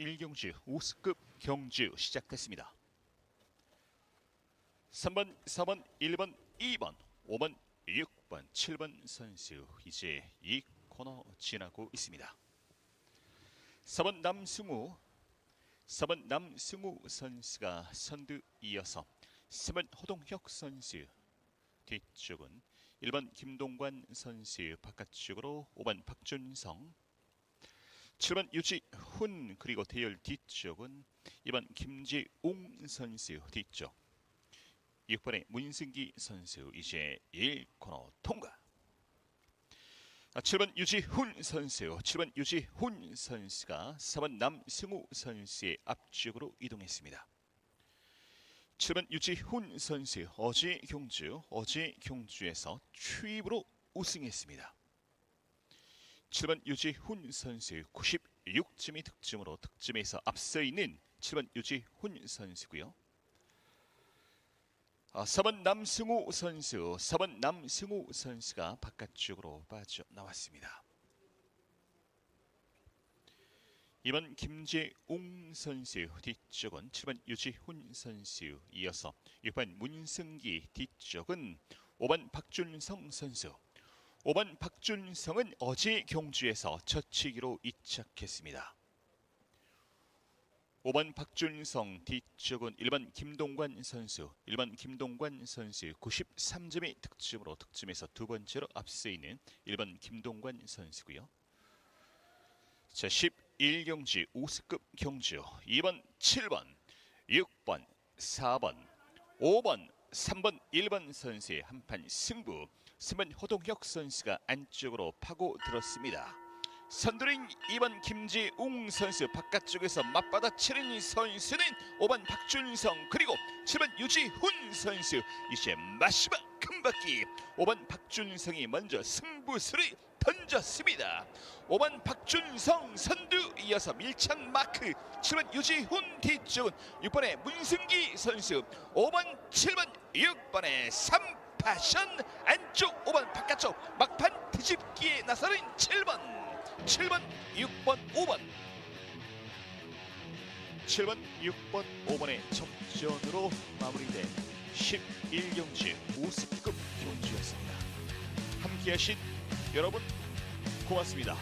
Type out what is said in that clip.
11경주 우스급 경주 시작됐습니다. 3번, 4번, 1번, 2번, 5번, 6번, 7번 선수 이제 이 코너 지나고 있습니다. 4번 남승우 4번 남승우 선수가 선두 이어서 3번 호동혁 선수 뒤쪽은 1번 김동관 선수 바깥쪽으로 5번 박준성 7번 유지훈 그리고 대열 뒤쪽은 2번 김지웅 선수 뒤쪽. 6번의 문승기 선수 이제 1코너 통과. 아, 7번 유지훈 선수 7번 유지훈 선수가 4번 남승우 선수의 앞쪽으로 이동했습니다. 7번 유지훈 선수 어제 경주 어제 경주에서 추입으로 우승했습니다 7번 유지훈 선수 96점의 득점으로 득점에서 앞서 있는 7번 유지훈 선수고요. 아, 4번 남승우 선수, 4번 남승우 선수가 바깥쪽으로 빠져나왔습니다. 2번 김재웅 선수 뒤쪽은 7번 유지훈 선수 이어서 6번 문승기 뒤쪽은 5번 박준성 선수 5번 박준성은 어제 경주에서 첫 치기로 이착했습니다. 5번 박준성 뒤쪽은 1번 김동관 선수 1번 김동관 선수 93점의 득점으로 득점에서 두 번째로 앞서 있는 1번 김동관 선수고요. 자 11경주 우스급 경주 2번 7번 6번 4번 5번 3번 1번 선수의 한판 승부 3번 호동혁 선수가 안쪽으로 파고 들었습니다. 선두인 2번 김지웅 선수 바깥쪽에서 맞받아 치는 선수는 5번 박준성 그리고 7번 유지훈 선수 이제 마지막 큰 바퀴 5번 박준성이 먼저 승부수를 던졌습니다. 5번 박준성 선두 이어서 밀착 마크 7번 유지훈 뒤쪽은 6번의 문승기 선수 5번 7번 6번의 3파션 안쪽 5번 바깥쪽 막판 뒤집기에 나서는 7번 7번 6번 5번 7번 6번 5번의 접전으로 마무리된 11경주 5스급 경주였습니다. 함께하신 여러분 고맙습니다.